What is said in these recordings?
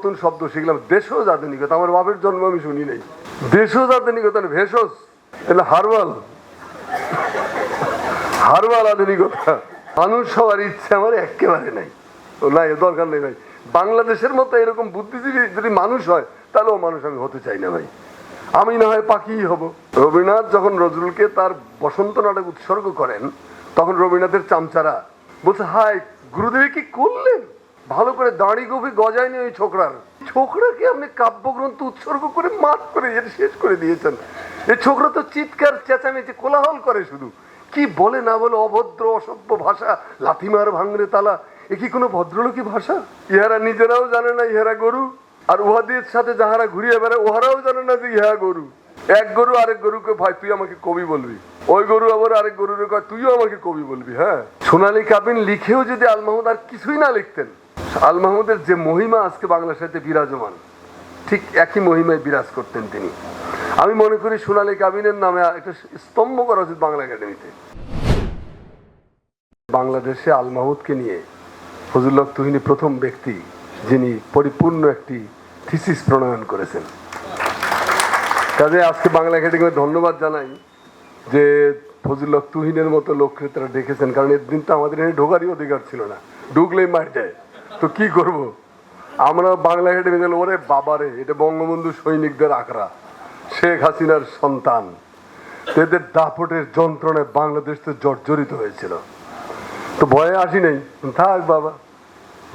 নতুন শব্দ শিখলাম। দেশজ আধুনিকতা আমার বাপের জন্ম আমি শুনি নাই। দেশজ আধুনিকতা ভেষজ এটা হারবাল। হারবাল আধুনিকতা। মানুষ হওয়ার ইচ্ছে আমার একেবারে নাই। না এর দরকার নেই ভাই। বাংলাদেশের মতো এরকম বুদ্ধিজীবী যদি মানুষ হয়, তাহলেও মানুষ আমি হতে চাই না ভাই। আমি না হয় পাখিই হব। রবীন্দ্রনাথ যখন নজরুলকে তার বসন্ত নাটক উৎসর্গ করেন, তখন রবীন্দ্রনাথের চামচারা বলছে হাই গুরুদেব কি করলেন? ভালো করে দাঁড়ি গভীর গজায়নি ওই ছোকরার। ছোকরাকে আপনি কাব্যগ্রন্থ উৎসর্গ করে মাত করে শেষ করে দিয়েছেন। এই ছোকরা তো চিৎকার, চেঁচামেচি, কোলাহল করে শুধু। কি বলে না বলে অভদ্র, অসভ্য ভাষা, লাথিমার ভাঙরে তালা। এ কি কোনো ভদ্রলোকী ভাষা? ইহারা নিজেরাও জানে না ইহারা গরু। আর উহাদের সাথে যাহারা ঘুরিয়ে বেড়ায় ওহারাও জানে না যে ইহা গরু। এক গরু আরেক গরুকে, ভাই, তুই আমাকে কবি বলবি। ওই গরু আবার আরেক গরুর কয়, তুইও আমাকে কবি বলবি হ্যাঁ? সোনালী কাবিন লিখেও যদি আল মাহমুদ আর কিছুই না লিখতেন আল মাহমুদের যে মহিমা আজকে বাংলা সাহিত্যে বিরাজমান, ঠিক একই মহিমায় বিরাজ করতেন তিনি। আমি মনে করি সোনালী কাবিনের নামে একটা স্তম্ভ করা উচিত বাংলা একাডেমিতে। বাংলাদেশে আল মাহমুদকে নিয়ে ফজলুল্লাহ তুহিনী প্রথম ব্যক্তি যিনি পরিপূর্ণ একটি থিসিস প্রণয়ন করেছেন। কাজে আজকে বাংলা একাডেমি ধন্যবাদ জানাই যে ফজলুল্লাহ তুহিনের মতো লোককে তারা ডেকেছেন কারণ এর দিন তো আমাদের এখানে ঢোকারই অধিকার ছিল না। ঢুকলেই মার যায়। তো কি করব? আমরা বাংলা একাডেমি গেলে ওরে বাবারে, এটা বঙ্গবন্ধু সৈনিকদের আখড়া, শেখ হাসিনার সন্তান। এদের দাপটের যন্ত্রণায় বাংলাদেশ তো জর্জরিত হয়েছিল। তো ভয়ে আসি নাই। থাক বাবা,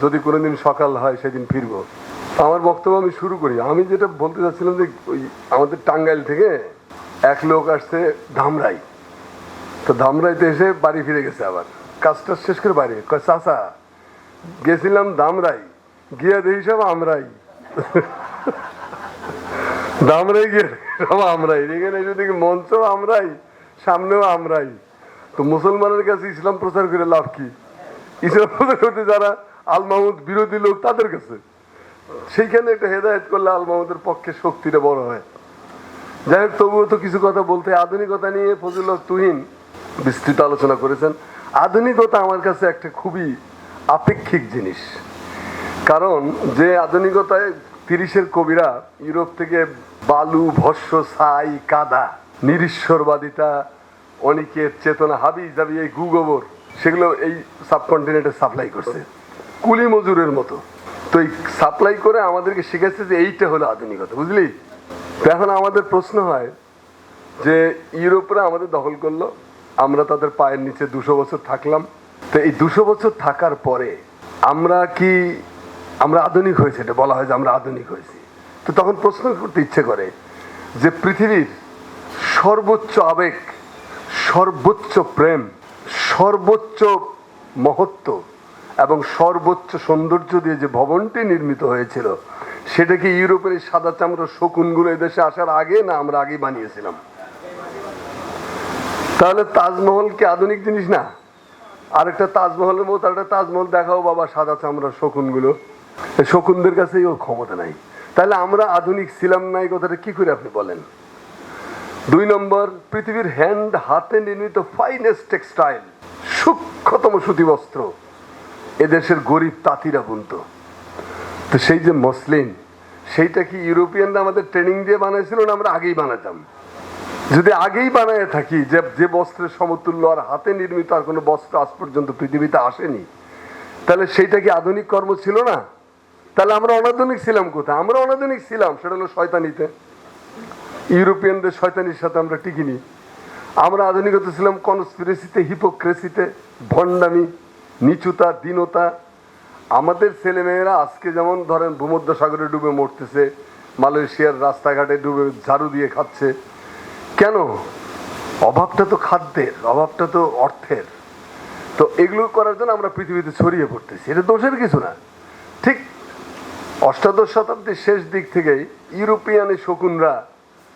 যদি কোনোদিন সকাল হয় সেদিন ফিরবো। আমার বক্তব্য আমি শুরু করি। আমি যেটা বলতে চাচ্ছিলাম যে, ওই আমাদের টাঙ্গাইল থেকে এক লোক আসছে ধামরাই। তো ধামরাইতে এসে বাড়ি ফিরে গেছে আবার। কাজটা শেষ করে বাড়ি। চাচা গেছিলাম ধামরাই গিয়ে দেখি সব আমরাই। ধামরাই গিয়ে সব আমরাই। এখানে দেখি মঞ্চ আমরাই, সামনেও আমরাই। তো মুসলমানের কাছে ইসলাম প্রচার করে লাভ কি? ইসলাম প্রচার করতে যারা আল মাহমুদ বিরোধী লোক তাদের কাছে। সেইখানে একটা হেদায়ত করলে আল মাহমুদের পক্ষে শক্তিটা বড় হয়। যাই হোক, তবুও তো কিছু কথা বলতে আধুনিকতা নিয়ে ফজলুল্লাহ তুহিন বিস্তৃত আলোচনা করেছেন। আধুনিকতা আমার কাছে একটা খুবই আপেক্ষিক জিনিস। কারণ যে আধুনিকতায় তিরিশের কবিরা ইউরোপ থেকে বালু, ভস্য, ছাই, কাদা নিরীশ্বরবাদিতা অনেকের চেতনা হাবি জাবি এই গুগোবর, সেগুলো এই সাবকন্টিনেন্টে সাপ্লাই করছে। কুলি মজুরের মতো। তো এই সাপ্লাই করে আমাদেরকে শিখেছে যে এইটা হলো আধুনিকতা, বুঝলি? তো এখন আমাদের প্রশ্ন হয় যে ইউরোপরা আমাদের দখল করল, আমরা তাদের পায়ের নিচে দুশো বছর থাকলাম তো এই দুশো বছর থাকার পরে আমরা কি আমরা আধুনিক হয়েছে? এটা বলা হয় যে আমরা আধুনিক হয়েছি। তো তখন প্রশ্ন করতে ইচ্ছে করে যে পৃথিবীর সর্বোচ্চ আবেগ, সর্বোচ্চ প্রেম, সর্বোচ্চ মহত্ব এবং সর্বোচ্চ সৌন্দর্য দিয়ে যে ভবনটি নির্মিত হয়েছিল, সেটা কি ইউরোপের সাদা চামড়া শকুনগুলো এদেশে আসার আগে না আমরা আগে বানিয়েছিলাম? তাহলে তাজমহল কি আধুনিক জিনিস না? আরেকটা তাজমহলের মতো একটা তাজমহল দেখাও বাবা, সাদা চামড়ার শকুনগুলো। শকুনদের কাছেই ওর ক্ষমতা নাই। তাহলে আমরা আধুনিক ছিলাম না, এই কথাটা কি করে আপনি বলেন? দুই নম্বর, পৃথিবীর হ্যান্ড হাতে নির্মিত ফাইনেস্ট টেক্সটাইল সূক্ষ্মতম সুতি বস্ত্র এদেশের গরিব তাঁতিরা বুনত। তো সেই যে মসলিন, সেইটা কি ইউরোপিয়ানরা আমাদের ট্রেনিং দিয়ে বানাইছিল না আমরা আগেই বানাতাম? যদি আগেই বানায় থাকি, যে যে বস্ত্রের সমতুল্য আর হাতে নির্মিত আর কোনো বস্ত্র আজ পর্যন্ত পৃথিবীতে আসেনি, তাহলে সেইটা কি আধুনিক কর্ম ছিল না? তাহলে আমরা অনাধুনিক ছিলাম কোথায়? আমরা অনাধুনিক ছিলাম, সেটা হলো শয়তানিতে। ইউরোপিয়ানদের শয়তানির সাথে আমরা টিকিনি। আমরা আধুনিকতা ছিলাম কনস্পিরেসিতে হিপোক্রেসিতে ভণ্ডামি, নিচুতা, দীনতা। আমাদের ছেলেমেয়েরা আজকে যেমন ধরেন ভূমধ্য সাগরে ডুবে মরতেছে, মালয়েশিয়ার রাস্তাঘাটে ডুবে ঝাড়ু দিয়ে খাচ্ছে কেন? অভাবটা তো খাদ্যের, অভাবটা তো অর্থের। তো এগুলো করার জন্য আমরা পৃথিবীতে ছড়িয়ে পড়তেছি। এটা দোষের কিছু না। ঠিক অষ্টাদশ শতাব্দীর শেষ দিক থেকেই ইউরোপিয়ান শকুনরা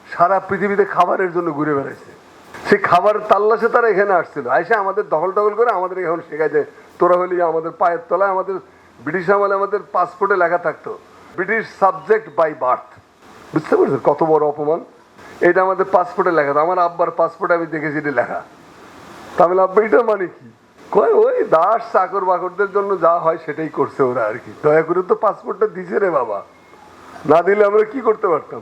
সারা পৃথিবীতে খাবারের জন্য ঘুরে বেড়াইছে। সেই খাবার তাল্লাশে তারা এখানে আসছিল। আইসে আমাদের দখল টখল করে আমাদের এখন শেখায় যে তোরা হলি আমাদের পায়ের তলায়, আমাদের ব্রিটিশ আমলে আমাদের পাসপোর্টে লেখা থাকতো ব্রিটিশ সাবজেক্ট বাই বার্থ বুঝতে পারছ কত বড় অপমান? এটা আমাদের পাসপোর্টে লেখা আমার আব্বার পাসপোর্টে আমি দেখেছি এটা লেখা। তাহলে আব্বা, এটা মানে কি? কয়, ওই দাস চাকর বাকরদের জন্য যা হয় সেটাই করছে ওরা আর কি। দয়া করে তো পাসপোর্টটা দিছে রে বাবা। না দিলে আমরা কি করতে পারতাম?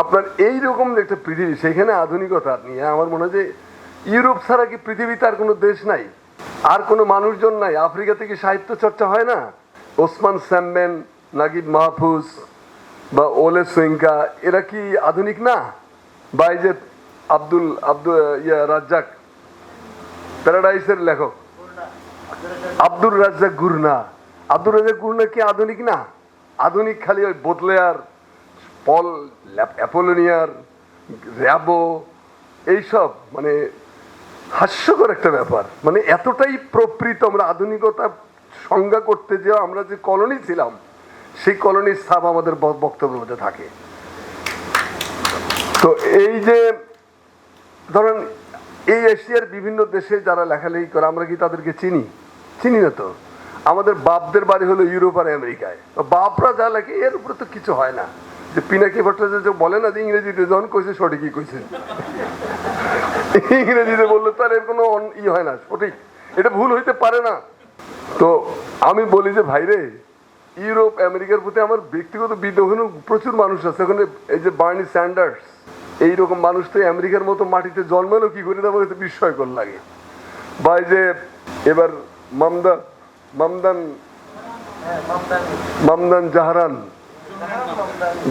আপনার এই রকম একটা পৃথিবী, সেখানে আধুনিকতা নিয়ে আমার মনে হয় যে ইউরোপ ছাড়া কি পৃথিবীতে আর কোনো দেশ নাই? আর কোনো মানুষজন নাই? আফ্রিকাতে কি সাহিত্য চর্চা হয় না? ওসমান স্যামবেন নাগিব মাহফুজ বা ওলে সোয়েঙ্কা এরা কি আধুনিক না? বা এই যে আব্দুল আব্দুল, ইয়া রাজ্জাক, প্যারাডাইসের লেখক। আব্দুর রাজ্জাক গুরনা। আব্দুর রাজ্জাক গুরনা কি আধুনিক না? আধুনিক খালি ওই বোতলেয়ার, পল অ্যাপোলোনিয়ার, র্যাবো, এইসব মানে হাস্যকর একটা ব্যাপার। মানে এতটাই প্রকৃত আমরা আধুনিকতা সংজ্ঞা করতে যে আমরা যে কলোনি ছিলাম, সেই কলোনির ছাপ আমাদের বক্তব্যের মধ্যে থাকে। তো এই যে, ধরেন এই এশিয়ার বিভিন্ন দেশে যারা লেখালেখি করে, আমরা কি তাদেরকে চিনি? চিনি না তো? আমাদের বাপদের বাড়ি হলো ইউরোপ আর আমেরিকায়। তো বাপরা যা লেখে, এর উপরে তো কিছু হয় না। যে পিনাকি ভট্টাচার্য বলে না যে ইংরেজিতে, যখন কইছে সঠিকই কইছে। ইংরেজিতে বললে তার এর কোনো ই হয় না, সঠিক। এটা ভুল হইতে পারে না। তো আমি বলি যে, ভাইরে, ইউরোপ, আমেরিকার প্রতি আমার ব্যক্তিগত ওখানে প্রচুর মানুষ আছে। ওখানে এই যে বার্নি স্যান্ডার্স এইরকম মানুষ তো আমেরিকার মতো মাটিতে জন্মালো, কি করে আমার কাছে বিস্ময়কর লাগে। বা এই যে, এবার মামদা, মামদান মামদান জাহারান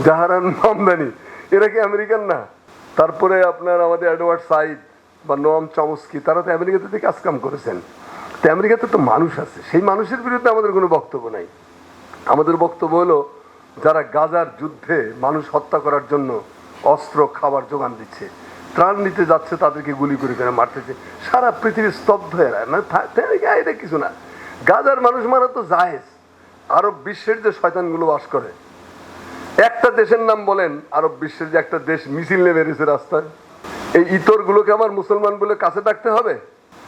জাহারান মামদানি, এরা কি আমেরিকান না? তারপরে আপনার আমাদের অ্যাডওয়ার্ড সাইদ বা নোয়াম চমস্কি তারা তো আমেরিকাতে থেকে কাজ কাম করেছেন। তো আমেরিকাতে তো মানুষ আছে, সেই মানুষের বিরুদ্ধে আমাদের কোনো বক্তব্য নাই। আমাদের বক্তব্য হলো, যারা গাজার যুদ্ধে মানুষ হত্যা করার জন্য অস্ত্র, খাবার যোগান দিচ্ছে। ত্রাণ নিতে যাচ্ছে, তাদেরকে গুলি করে করে মারতেছে। সারা পৃথিবী স্তব্ধ যায়। মানে এটা কিছু না। গাজার মানুষ মারা তো জাহেজ। আরব বিশ্বের যে শয়তানগুলো বাস করে। একটা দেশের নাম বলেন, আরব বিশ্বের যে একটা দেশ মিছিল নিয়ে বেরিয়েছে রাস্তায়। এই ইতরগুলোকে আমার মুসলমান বলে কাছে ডাকতে হবে।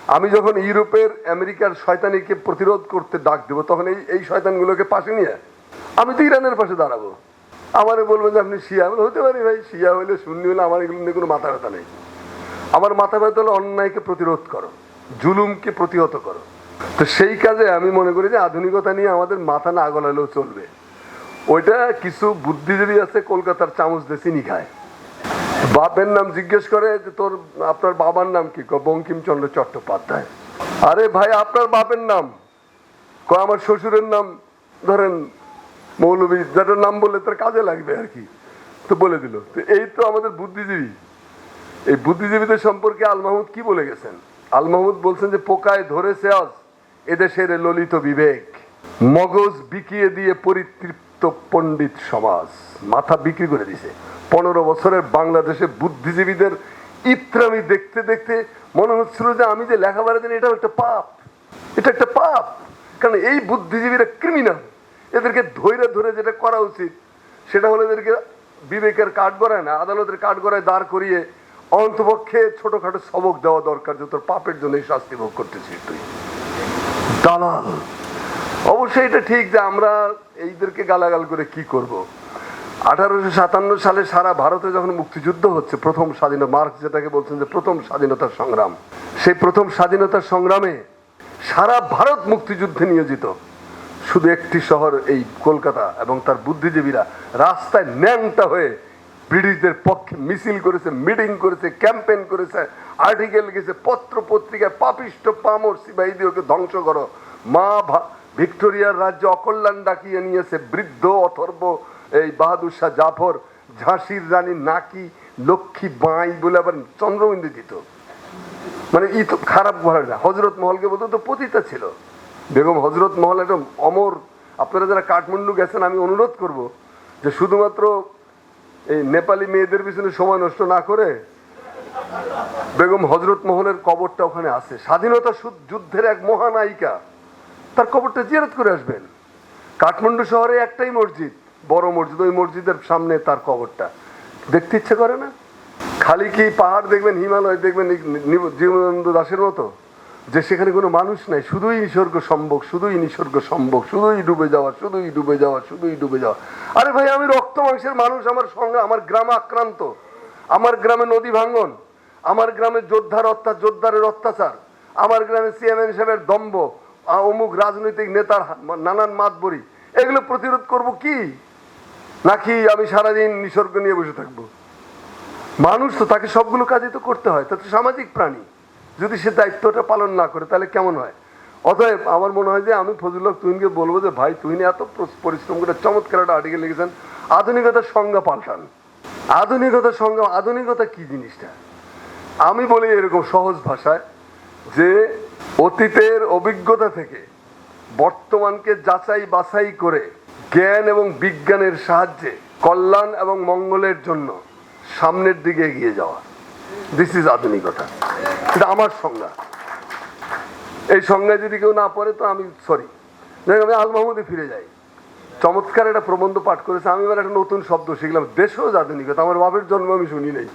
আমি যখন ইউরোপের, আমেরিকার শয়তানিকে প্রতিরোধ করতে ডাক দেবো, তখন এই এই শয়তানগুলোকে পাশে নিয়ে আমি তো ইরানের পাশে দাঁড়াবো। আমারে বলব যে আপনি শিয়া। বলে হতে পারি ভাই, শিয়া হইলে শূন্য হলে আমার এগুলো নিয়ে কোনো মাথা ব্যথা নেই। আমার মাথা ব্যথা হলে অন্যায়কে প্রতিরোধ করো, জুলুমকে প্রতিহত করো। তো সেই কাজে আমি মনে করি যে আধুনিকতা নিয়ে আমাদের মাথা না গলালেও চলবে। ওইটা কিছু বুদ্ধিজীবী আছে কলকাতার চামচ দিয়ে চিনি খায় বাপের নাম জিজ্ঞেস করে যে, তোর, আপনার বাবার নাম কি? বঙ্কিমচন্দ্র চট্টোপাধ্যায়। আরে ভাই, আপনার বাপের নাম। আমার শ্বশুরের নাম, ধরেন মৌলবী যাটার নাম বললে তার কাজে লাগবে আর কি। তো বলে দিল, তো এই তো আমাদের বুদ্ধিজীবী। এই বুদ্ধিজীবীদের সম্পর্কে আল মাহমুদ কি বলে গেছেন? আল মাহমুদ বলছেন যে, পোকায় ধরেছে আজ এদেশের ললিত বিবেক। মগজ বিকিয়ে দিয়ে পরিতৃপ্ত পণ্ডিত সমাজ। মাথা বিক্রি করে দিছে। পনেরো বছরের বাংলাদেশে বুদ্ধিজীবীদের ইত্রামি দেখতে দেখতে মনে হচ্ছিল যে, আমি যে লেখাপড়া জানি এটা একটা পাপ। এটা একটা পাপ। কারণ এই বুদ্ধিজীবীরা ক্রিমিনাল এদেরকে ধৈরে ধরে যেটা করা উচিত, সেটা হলো এদেরকে বিবেকের কাঠ গড়ায় না, আদালতের কাঠ গড়ায় দাঁড় করিয়ে অন্তপক্ষে ছোটখাটো সবক দেওয়া দরকার যে তোর পাপের জন্য এই শাস্তি ভোগ করতেছিস তুই। দালাল। অবশ্যই এটা ঠিক যে আমরা এইদেরকে গালাগাল করে কি করব। আঠারোশো সাতান্ন সালে সারা ভারতে যখন মুক্তিযুদ্ধ হচ্ছে, প্রথম স্বাধীনতা মার্ক যেটাকে বলছেন যে প্রথম স্বাধীনতার সংগ্রাম, সেই প্রথম স্বাধীনতার সংগ্রামে সারা ভারত মুক্তিযুদ্ধে নিয়োজিত। শুধু একটি শহর এই কলকাতা এবং তার বুদ্ধিজীবীরা রাস্তায় ন্যাংটা হয়ে ব্রিটিশদের পক্ষে মিছিল করেছে, মিটিং করেছে, ক্যাম্পেইন করেছে, আর্টিকেল গেছে পত্র পত্রিকায় পাপিষ্ট পামর সিবাহীদের ওকে ধ্বংস করো। মা ভিক্টোরিয়ার রাজ্য অকল্যাণ ডাকিয়ে নিয়েছে বৃদ্ধ অথর্ব এই বাহাদুর শাহ জাফর, ঝাঁসির রানী নাকি লক্ষ্মী বাঁই বলে আবার চন্দ্রবিন্দু দিত মানে ই তো খারাপ ঘরে না হজরত মহলকে বলতো তো পতিতা ছিল। বেগম হজরত মহল একটা অমর। আপনারা যারা কাঠমান্ডু গেছেন, আমি অনুরোধ করব যে শুধুমাত্র এই নেপালি মেয়েদের পিছনে সময় নষ্ট না করে বেগম হজরত মহলের কবরটা ওখানে আছে। স্বাধীনতা যুদ্ধের এক মহানায়িকা, তার কবরটা জিয়ারত করে আসবেন। কাঠমান্ডু শহরে একটাই মসজিদ, বড় মসজিদ, ওই মসজিদের সামনে তার কবরটা। দেখতে ইচ্ছে করে না? খালি কি পাহাড় দেখবেন, হিমালয় দেখবেন জীবনানন্দ দাসের মতো? যে সেখানে কোনো মানুষ নাই, শুধুই নিসর্গ সম্ভব শুধুই নিসর্গ সম্ভব শুধুই ডুবে যাওয়া, শুধুই ডুবে যাওয়া, শুধুই ডুবে যাওয়া। আরে ভাই, আমি রক্ত মাংসের মানুষ, আমার সঙ্গে, আমার গ্রামে আক্রান্ত। আমার গ্রামে নদী ভাঙ্গন আমার গ্রামে যোদ্ধার অত্যাচার, যোদ্ধারের অত্যাচার, আমার গ্রামে চেয়ারম্যান সাহেবের দম্ভ অমুক রাজনৈতিক নেতার নানান মাতবরি। এগুলো প্রতিরোধ করব কি? নাকি আমি সারাদিন নিসর্গ নিয়ে বসে থাকব? মানুষ তো তাকে সবগুলো কাজই তো করতে হয় তা তো সামাজিক প্রাণী। যদি সে দায়িত্বটা পালন না করে, তাহলে কেমন হয়? অতএব আমার মনে হয় যে আমি ফজলুল্লাহ তুহিনকে বলব যে, ভাই, তুহিন এত পরিশ্রম করে চমৎকার একটা আর্টিকেল লিখেছেন। আধুনিকতার সংজ্ঞা পাল্টান। আধুনিকতার সংজ্ঞা, আধুনিকতা কি জিনিসটা? আমি বলি এরকম সহজ ভাষায় যে, অতীতের অভিজ্ঞতা থেকে বর্তমানকে যাচাই বাছাই করে জ্ঞান এবং বিজ্ঞানের সাহায্যে কল্যাণ এবং মঙ্গলের জন্য সামনের দিকে এগিয়ে যাওয়া। দিস ইজ আধুনিকতা। এটা আমার সংজ্ঞা। এই সংজ্ঞায় যদি কেউ না পড়ে, তো আমি সরি আমি আল মাহমুদে ফিরে যাই। চমৎকার একটা প্রবন্ধ পাঠ করেছে। আমি এবার একটা নতুন শব্দ শিখলাম। দেশজ আধুনিকতা। আমার বাপের জন্ম আমি শুনি নাই।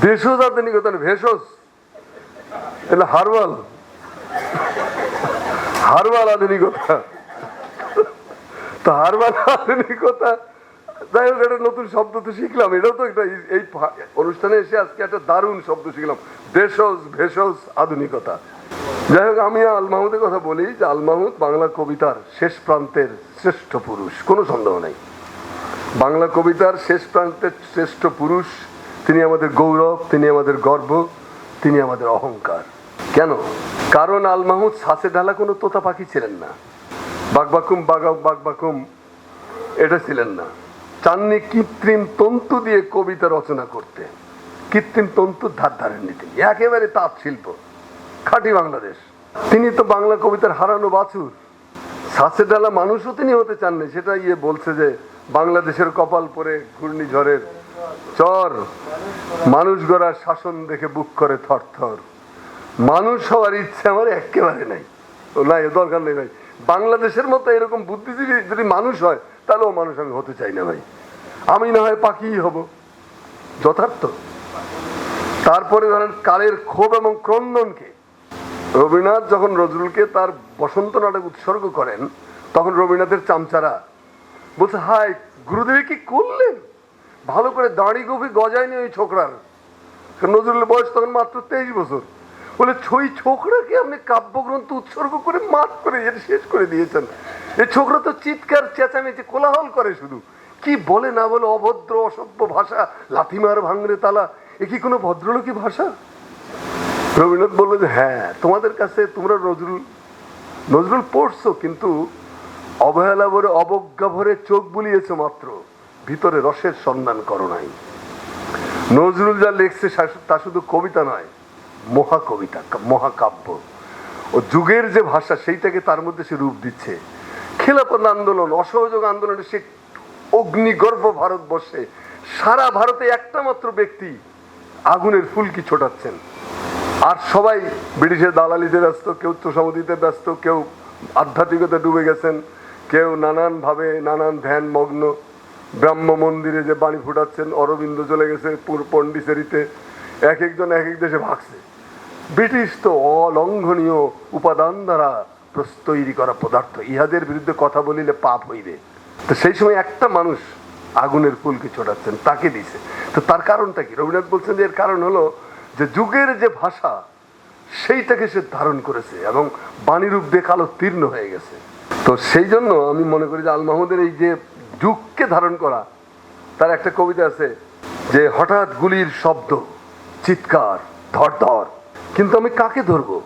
দেশজ আধুনিকতা ভেষজ। এটা হারবাল হারবাল আধুনিকতা। তো হারবাল আধুনিকতা যাই হোক একটা নতুন শব্দ তো শিখলাম, এটাও তো একটা এই- অনুষ্ঠানে এসে আজকে একটা দারুণ শব্দ শিখলাম। দেশজ, ভেষজ আধুনিকতা। যাই হোক আমি আল মাহমুদের কথা বলি যে আল মাহমুদ বাংলা কবিতার শেষ প্রান্তের শ্রেষ্ঠ পুরুষ, কোনো সন্দেহ নেই। বাংলা কবিতার শেষ প্রান্তের শ্রেষ্ঠ পুরুষ, তিনি আমাদের গৌরব, তিনি আমাদের গর্ব, তিনি আমাদের অহংকার। কেন? কারণ আল মাহমুদ সাসে ঢালা কোনো তোতা পাখি ছিলেন না। বাগবাকুম বাগা বাগবাকুম এটা ছিলেন না। চাননি কৃত্রিম তন্তু দিয়ে কবিতা রচনা করতে। কৃত্রিম তন্তুর ধার ধারেননি তিনি একেবারে তাঁত শিল্প। খাঁটি বাংলাদেশ। তিনি তো বাংলা কবিতার হারানো বাছুর। শ্বাসে ডালা মানুষও তিনি হতে চাননি। সেটা ইয়ে বলছে যে, বাংলাদেশের কপাল পরে ঘূর্ণিঝড়ের চর। মানুষ গড়ার শাসন দেখে বুক করে থর থর মানুষ হওয়ার ইচ্ছে আমার একেবারে নাই। ও নাই দরকার নেই ভাই। বাংলাদেশের মতো এরকম বুদ্ধিজীবী যদি মানুষ হয়, তাহলে ও মানুষ আমি হতে চাই না ভাই। আমি না হয় পাখিই হব। যথার্থ। তারপরে ধরেন কালের ক্ষোভ এবং ক্রন্দনকে। রবীন্দ্রনাথ যখন নজরুলকে তার বসন্ত নাটক উৎসর্গ করেন, তখন রবীন্দ্রনাথের চামচারা বলছে হাই গুরুদেবী কি করলেন? ভালো করে দাঁড়ি গভীর গজায়নি ওই ছোকরার? নজরুলের বয়স তখন মাত্র তেইশ বছর। বলে, ছই ছোকরাকে আপনি কাব্যগ্রন্থ উৎসর্গ করে মাত করে এটা শেষ করে দিয়েছেন। এই ছোকরা তো চিৎকার, চেঁচামেচি, কোলাহল করে শুধু। কি বলে না বলে অভদ্র, অসভ্য ভাষা লাথিমার ভাঙরে তালা, এ কি কোনো ভদ্রলোকী ভাষা? রবীন্দ্রনাথ বলল যে হ্যাঁ তোমাদের কাছে তোমরা নজরুল নজরুল পড়ছো, কিন্তু অবহেলা ভরে, অবজ্ঞা ভরে চোখ বুলিয়েছো মাত্র। ভিতরে রসের সন্ধান করো নাই। নজরুল যা লেখছে তা শুধু কবিতা নয় মহাকবিতা মহাকাব্য। ও যুগের যে ভাষা, সেইটাকে তার মধ্যে সে রূপ দিচ্ছে। খেলাপথ আন্দোলন, অসহযোগ আন্দোলনে সে অগ্নিগর্ভ ভারতবর্ষে সারা ভারতে একটা মাত্র ব্যক্তি আগুনের ফুলকি ছোটাচ্ছেন। আর সবাই ব্রিটিশের দালালিতে ব্যস্ত, কেউ তোষামদিতে ব্যস্ত, কেউ আধ্যাত্মিকতা ডুবে গেছেন, কেউ নানান ভাবে নানান ধ্যান মগ্ন ব্রাহ্ম মন্দিরে যে বাণী ফুটাচ্ছেন, অরবিন্দ চলে গেছে পুর পন্ডিচেরিতে এক একজন এক এক দেশে ভাগছে। ব্রিটিশ তো অলঙ্ঘনীয় উপাদান দ্বারা তৈরি করা পদার্থ। ইহাদের বিরুদ্ধে কথা বলিলে পাপ হইবে। তো সেই সময় একটা মানুষ আগুনের ফুলকে ছোটাচ্ছেন, তাকে দিছে। তো তার কারণটা কি? রবীন্দ্রনাথ বলছেন যে এর কারণ হলো যে যুগের যে ভাষা, সেইটাকে সে ধারণ করেছে এবং বাণীরূপ দিয়ে কালো তীর্ণ হয়ে গেছে। তো সেই জন্য আমি মনে করি যে আল মাহমুদের এই যে যুগকে ধারণ করা, তার একটা কবিতা আছে যে হঠাৎ গুলির শব্দ চিৎকার ধর ধর কিন্তু আমি কাকে ধরবো?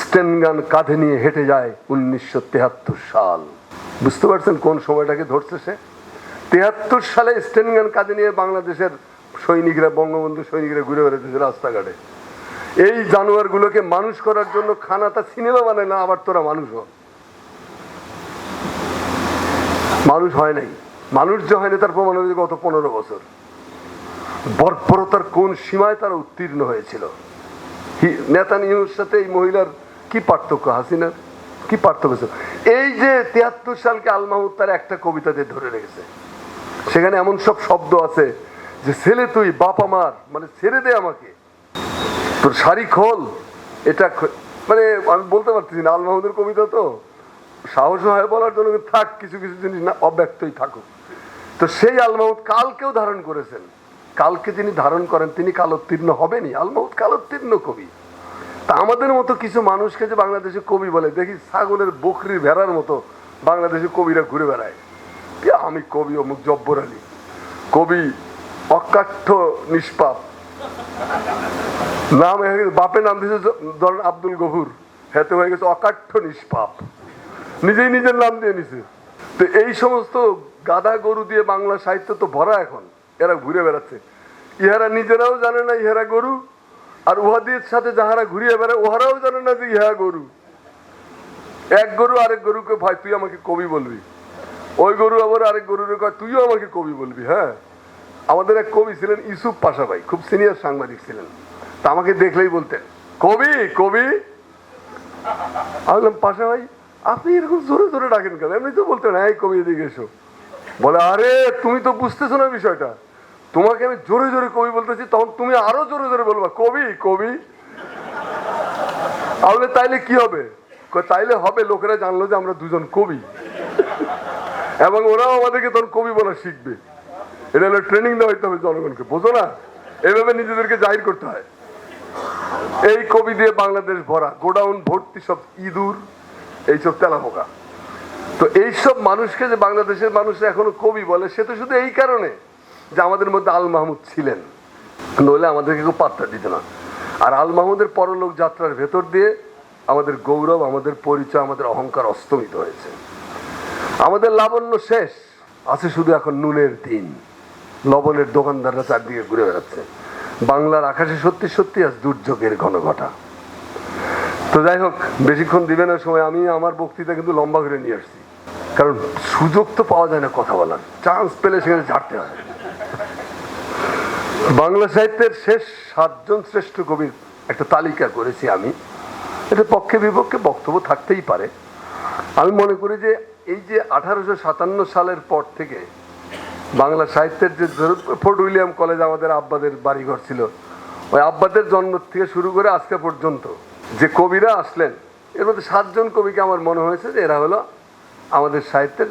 স্টেনগান কাঁধে নিয়ে হেঁটে যায় উনিশশো তেহাত্তর সাল। বুঝতে পারছেন কোন সময়টাকে ধরছে সে? তেহাত্তর সালে স্টেনগান কাঁধে নিয়ে বাংলাদেশের সৈনিকরা, বঙ্গবন্ধু সৈনিকরা ঘুরে বেড়াতেছে রাস্তাঘাটে। এই জানোয়ারগুলোকে মানুষ করার জন্য খানাটা সিনেমা বানায় না, আবার তোরা মানুষ হ। মানুষ হয় নাই। মানুষ যে হয়নি তার প্রমাণ হয়েছে গত পনেরো বছর। বর্বরতার কোন সীমায় তারা উত্তীর্ণ হয়েছিল? নেতানিয়াহুর সাথে এই মহিলার কি পার্থক্য, হাসিনার? কি পার্থক্য ছিল? এই যে তিয়াত্তর সালকে আল মাহমুদ তার একটা কবিতাতে ধরে রেখেছে, সেখানে এমন সব শব্দ আছে যে, ছেলে তুই, বাপ আমার মানে ছেড়ে দে আমাকে। তোর শাড়ি খোল, এটা মানে আমি বলতে পারতেছি না, আল মাহমুদের কবিতা তো সাহস হয় বলার জন্য থাক, কিছু কিছু জিনিস না, অব্যক্তই থাকুক। তো সেই আল মাহমুদ কালকেও ধারণ করেছেন। কালকে যিনি ধারণ করেন, তিনি কালোত্তীর্ণ হবেনি আল মাহমুদ কালোত্তীর্ণ কবি। তা আমাদের মতো কিছু মানুষকে যে বাংলাদেশে কবি বলে, দেখি ছাগলের বকরির ভেড়ার মতো বাংলাদেশে কবিরা ঘুরে বেড়ায়। আমি কবি অমুক জব্বর আলী। কবি অকাঠ্য নিষ্পাপ। নাম হয়ে গেছে, বাপের নাম দিয়েছে ধরেন আব্দুল গফুর। হেতে হয়ে গেছে অকাঠ্য নিষ্পাপ। নিজেই নিজের নাম দিয়ে নিছে। তো এই সমস্ত গাধা গরু দিয়ে বাংলা সাহিত্য তো ভরা এখন। এরা ঘুরে বেড়াচ্ছে। ইহারা নিজেরাও জানে না ইহারা গরু, আর উহাদের সাথে যাহারা ঘুরিয়ে বেড়ায় ওহারাও জানে না যে ইহা গরু। এক গরু আরেক গরুকে, ভাই, তুই আমাকে কবি বলবি। ওই গরু আবার আরেক গরুর কয়, তুইও আমাকে কবি বলবি হ্যাঁ? আমাদের এক কবি ছিলেন ইসুফ পাশা ভাই খুব সিনিয়র সাংবাদিক ছিলেন। তা আমাকে দেখলেই বলতেন, কবি কবি? আমি বললাম পাশা ভাই আপনি এরকম জোরে জোরে ডাকেন কেন? এমনি তো বলতেন, এই কবি, এদিকে এসো। বলে, আরে, তুমি তো বুঝতেছো না বিষয়টা। তোমাকে আমি জোরে জোরে কবি বলতেছি, তখন তুমি আরও জোরে জোরে বলবা, কবি কবি? তাহলে তাইলে কি হবে? তাইলে হবে, লোকেরা জানলো যে আমরা দুজন কবি। এবং ওরাও আমাদেরকে তখন কবি বলা শিখবে। এটা হলো ট্রেনিং দেওয়া হইতে হবে জনগণকে, বোঝো না? এইভাবে নিজেদেরকে জাহির করতে হয়। এই কবি দিয়ে বাংলাদেশ ভরা, গোডাউন ভর্তি সব ইঁদুর, এইসব তেলাপোকা। তো এইসব মানুষকে যে বাংলাদেশের মানুষ এখনও কবি বলে, সে তো শুধু এই কারণে। যে আমাদের মধ্যে আল মাহমুদ ছিলেন। নইলে আমাদেরকে কেউ পাত্তা দিত না। আর আল মাহমুদের পরলোক যাত্রার ভেতর দিয়ে আমাদের গৌরব, আমাদের পরিচয়, আমাদের অহংকার অস্তমিত হয়েছে। আমাদের লাবণ্য শেষ। আছে শুধু এখন নুনের দিন লবণের দোকানদাররা চারদিকে ঘুরে বেড়াচ্ছে। বাংলার আকাশে সত্যি সত্যি আজ দুর্যোগের ঘন ঘটা। তো যাই হোক, বেশিক্ষণ দিবে না সময়। আমি আমার বক্তৃতা কিন্তু লম্বা করে নিয়ে আসছি। কারণ সুযোগ তো পাওয়া যায় না কথা বলার। চান্স পেলে সেখানে ঝাড়তে হয়। বাংলা সাহিত্যের শেষ সাতজন শ্রেষ্ঠ কবির একটা তালিকা করেছি আমি। এটা পক্ষে বিপক্ষে বক্তব্য থাকতেই পারে। আমি মনে করি যে এই যে আঠারোশো সাতান্ন সালের পর থেকে বাংলা সাহিত্যের যে ফোর্ট উইলিয়াম কলেজ আমাদের আব্বাদের বাড়িঘর ছিল, ওই আব্বাদের জন্ম থেকে শুরু করে আজকে পর্যন্ত যে কবিরা আসলেন, এর মধ্যে সাতজন কবিকে আমার মনে হয়েছে যে এরা হলো আমাদের সাহিত্যের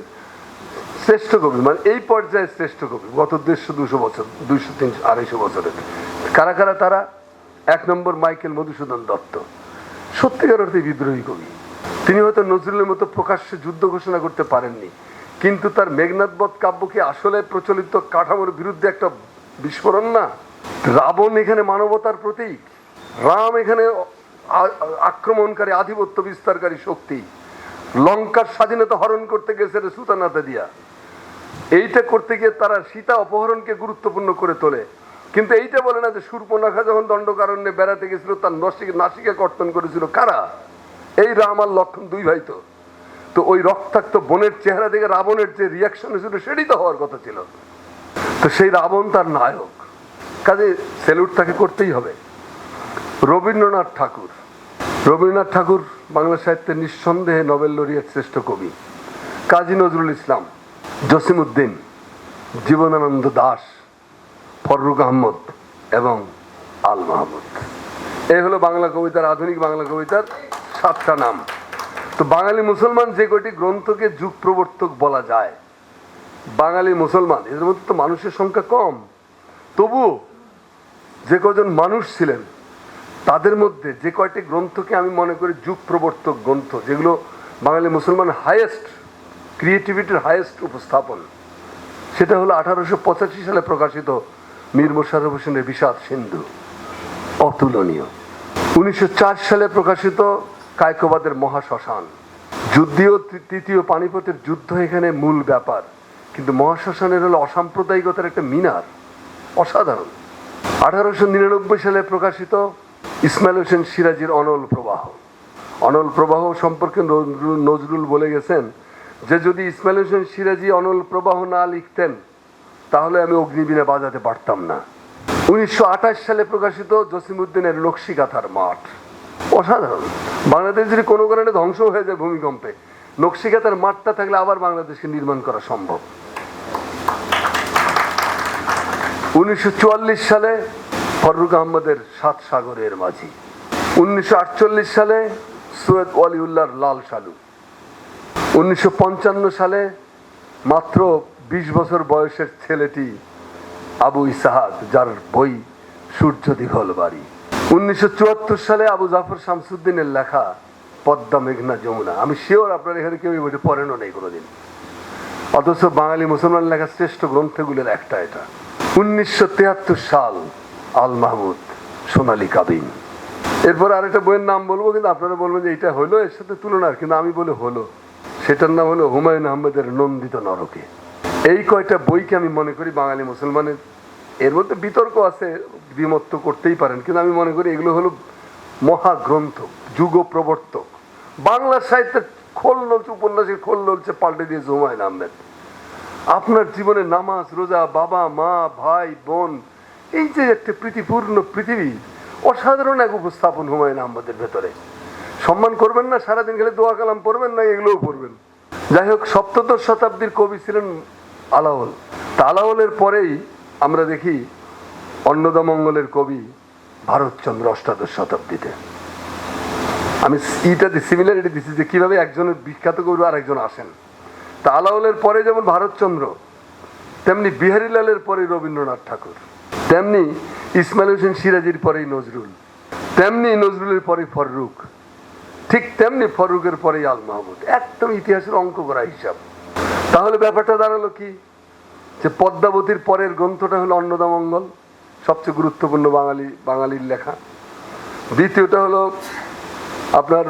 শ্রেষ্ঠ কবি মানে এই পর্যায়ে শ্রেষ্ঠ কবি, গত দেড়শো, দুশো বছর, দুইশো, তিনশো, আড়াইশো বছরের। কারা কারা, তারা? এক নম্বর মাইকেল মধুসূদন দত্ত। সত্যিকার অর্থে বিদ্রোহী কবি। তিনি হয়তো নজরুলের মতো প্রকাশ্যে যুদ্ধ ঘোষণা করতে পারেননি, কিন্তু তার মেঘনাথবধ কাব্য কি আসলে প্রচলিত কাঠামোর বিরুদ্ধে একটা বিস্ফোরণ না? রাবণ এখানে মানবতার প্রতীক। রাম এখানে আক্রমণকারী আধিপত্য বিস্তারকারী শক্তি। লঙ্কার স্বাধীনতা হরণ করতে গেছে সুতানাতে দিয়া এইটা করতে গিয়ে তারা সীতা অপহরণকে গুরুত্বপূর্ণ করে তোলে। কিন্তু এইটা বলে না যে সুর্পনাখা যখন দণ্ডকারণ্যে বেড়াতে গেছিল, তার নসিকে নাসিকে কর্তন করেছিল। কারা? এই রাম আর লক্ষণ দুই ভাই তো। তো ওই রক্তাক্ত বনের চেহারা দেখে রাবণের যে রিয়াকশন ছিল সেটাই তো হওয়ার কথা ছিল। তো সেই রাবণ তার নায়ক। কাজে সেলুট তাকে করতেই হবে। রবীন্দ্রনাথ ঠাকুর। রবীন্দ্রনাথ ঠাকুর বাংলা সাহিত্যের নিঃসন্দেহে নোবেল লরিয়েট শ্রেষ্ঠ কবি। কাজী নজরুল ইসলাম। জসিমউদ্দিন জীবনানন্দ দাস ফররুক আহমদ এবং আল মাহমুদ। এই হলো বাংলা কবিতার, আধুনিক বাংলা কবিতার সাতটা নাম। তো বাঙালি মুসলমান যে কয়টি গ্রন্থকে যুগ প্রবর্তক বলা যায়? বাঙালি মুসলমান, এদের মধ্যে তো মানুষের সংখ্যা কম। তবুও যে কজন মানুষ ছিলেন, তাদের মধ্যে যে কয়টি গ্রন্থকে আমি মনে করি যুগ প্রবর্তক গ্রন্থ, যেগুলো বাঙালি মুসলমান হাইয়েস্ট ক্রিয়েটিভিটির হাইয়েস্ট উপস্থাপন। সেটা হলো আঠারোশো পঁচাশি সালে প্রকাশিত মীর মোশাররফ হোসেনের বিষাদ সিন্ধু। অতুলনীয়। উনিশশো চার সালে প্রকাশিত কায়কোবাদের মহাশ্মশান। যুদ্ধীয় তৃতীয় পানিপথের যুদ্ধ এখানে মূল ব্যাপার। কিন্তু মহাশ্মশানের হলো অসাম্প্রদায়িকতার একটা মিনার। অসাধারণ। আঠারোশো নিরানব্বই সালে প্রকাশিত ইসমাইল হোসেন সিরাজির অনল প্রবাহ। অনল প্রবাহ সম্পর্কে নজরুল বলে গেছেন যে যদি ইসমাইল হোসেন সিরাজি অনল প্রবাহ না লিখতেন, তাহলে আমি অগ্নিবীণা বাজাতে পারতাম না। উনিশশো সালে প্রকাশিত জসিমুদ্দিনের নকশিকাথার মাঠ। অসাধারণ। বাংলাদেশ যদি কোনো কারণে ধ্বংস হয়ে যায় ভূমিকম্পে নকশিকাতার মাঠটা থাকলে আবার বাংলাদেশকে নির্মাণ করা সম্ভব। উনিশশো চুয়াল্লিশ সালে ফররুক আহমদের সাত সাগরের মাঝি। উনিশশো আটচল্লিশ সালে সৈয়দ ওয়ালিউল্লাহর লাল সালু উনিশশো পঞ্চান্ন সালে মাত্র বিশ বছর বয়সের ছেলেটি আবু ইসাহাদ যার বই সূর্য দিঘল বাড়ি। উনিশশো চুয়াত্তর সালে আবু জাফর শামসুদ্দিনের লেখা পদ্মা মেঘনা যমুনা। আমি শিওর আপনার এখানে কেউ বইটা পড়েনও নেই কোনোদিন। অথচ বাঙালি মুসলমান লেখা শ্রেষ্ঠ গ্রন্থগুলোর একটা এটা। উনিশশো সাল আল মাহমুদ, সোনালী কাবিন। এরপর আরেকটা বইয়ের নাম বলব, কিন্তু আপনারা বলবেন যে এটা হলো, এর সাথে তুলনার কিন্তু আমি বলে হলো। সেটার নাম হলো হুমায়ুন আহমেদের নন্দিত নরকে। এই কয়টা বইকে আমি মনে করি বাঙালি মুসলমানের এর মধ্যে বিতর্ক আছে, দ্বিমত তো করতেই পারেন, কিন্তু আমি মনে করি এগুলো হলো মহাগ্রন্থ যুগ প্রবর্তক বাংলা সাহিত্যের খোল নলছে, উপন্যাসের খোল নলছে, পাল্টে দিয়েছে হুমায়ুন আহমেদ। আপনার জীবনে নামাজ, রোজা, বাবা, মা, ভাই, বোন, এই যে একটা প্রীতিপূর্ণ পৃথিবী, অসাধারণ এক উপস্থাপন হুমায়ুন আহমদের ভেতরে। সম্মান করবেন না, সারাদিন খেলে দোয়া কালাম পড়বেন না, এগুলোও পড়বেন। যাই হোক, সপ্তদশ শতাব্দীর কবি ছিলেন আলাওল তা আলাওলের পরেই আমরা দেখি অন্নদামঙ্গলের কবি ভারতচন্দ্র অষ্টাদশ শতাব্দীতে। আমি ইটাতে সিমিলারিটি দিচ্ছি যে কীভাবে একজনের বিখ্যাত কবি আর একজন আসেন। তা আলাওলের পরে যেমন ভারতচন্দ্র, তেমনি বিহারীলালের পরে রবীন্দ্রনাথ ঠাকুর। তেমনি ইসমাইল হোসেন সিরাজির পরেই নজরুল। তেমনি নজরুলের পরে ফররুক ঠিক তেমনি ফররুকের পরেই আল মাহমুদ। একদম ইতিহাসের অঙ্ক করা হিসাব। তাহলে ব্যাপারটা দাঁড়াল কি? যে পদ্মাবতীর পরের গ্রন্থটা হলো অন্নদামঙ্গল, সবচেয়ে গুরুত্বপূর্ণ বাঙালি, বাঙালির লেখা। দ্বিতীয়টা হলো আপনার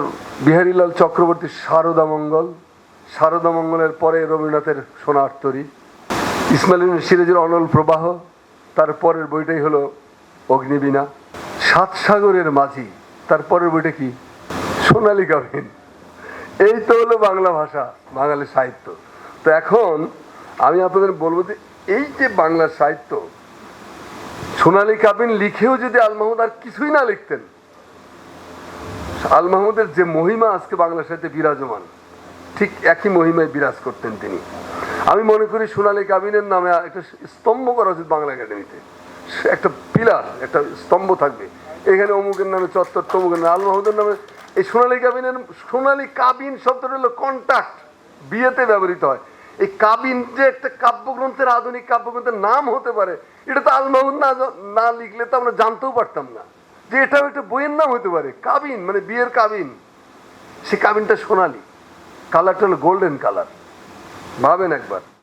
বিহারীলাল চক্রবর্তীর শারদা মঙ্গল শারদা মঙ্গলের পরে রবীন্দ্রনাথের সোনার তরী। ইসমাইল সিরাজের অনল প্রবাহ। তার পরের বইটাই হলো অগ্নিবীণা। সাত সাগরের মাঝি। তার পরের বইটা কি? সোনালী কাবিন এই তো হলো বাংলা ভাষা, বাঙালি সাহিত্য। তো এখন আমি আপনাদের বলব যে এই যে বাংলা সাহিত্য, সোনালী কাবিন লিখেও যদি আল মাহমুদ আর কিছুই না লিখতেন, আল মাহমুদের যে মহিমা আজকে বাংলা সাহিত্যে বিরাজমান, ঠিক একই মহিমায় বিরাজ করতেন তিনি। আমি মনে করি সোনালী কাবিনের নামে একটা স্তম্ভ করা উচিত বাংলা একাডেমিতে। একটা পিলার, একটা স্তম্ভ থাকবে। এখানে অমুকের নামে চত্বর, তমুকের নামে আল মাহমুদের নামে এই সোনালী কাবিনের, সোনালী কাবিন শব্দটা হলো কন্ট্যাক্ট বিয়েতে ব্যবহৃত হয়। এই কাবিন যে একটা কাব্যগ্রন্থের আধুনিক কাব্যগ্রন্থের নাম হতে পারে, এটা তো আল মাহমুদ না না লিখলে তো আমরা জানতেও পারতাম না। যে এটাও একটা বইয়ের নাম হতে পারে, কাবিন মানে বিয়ের কাবিন। সে কাবিনটা সোনালি কালারটা হলো গোল্ডেন কালার ভাবেন একবার।